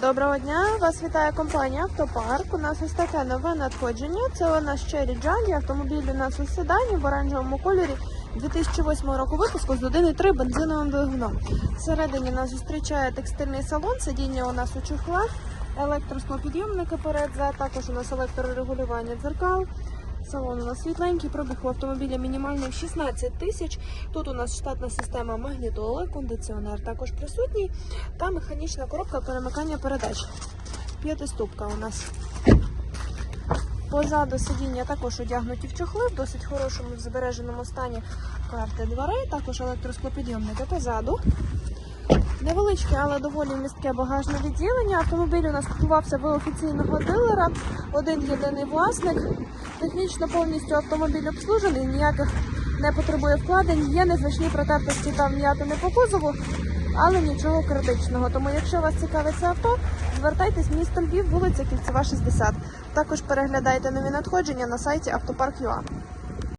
Доброго дня! Вас вітає компанія Автопарк. У нас ось таке нове надходження. Це у нас Cherry Jolly. Автомобіль у нас у седані в оранжевому кольорі 2008 року випуску з 1,3 бензиновим двигуном. Всередині нас зустрічає текстильний салон, сидіння у нас у чохлах, електросклопідйомники перед за також у нас електрорегулювання дзеркал. Салон у нас світленький, пробіг у автомобіля мінімальний 16 тисяч. Тут у нас штатна система магнітоли, кондиціонер також присутній та механічна коробка перемикання передач. П'ятиступка у нас. Позаду сидіння також одягнуті в чохли, в досить хорошому в збереженому стані карти дверей, також електросклопідйомники позаду. Невеличке, але доволі містке багажне відділення. Автомобіль у нас купувався в офіційного дилера. Один єдиний власник. Технічно повністю автомобіль обслужений, ніяких не потребує вкладень. Є незначні протертості та вм'ятини по кузову, але нічого критичного. Тому, якщо вас цікавить авто, звертайтесь в місто Львів, вулиця Кільцева, 60. Також переглядайте нові надходження на сайті автопарк.ua.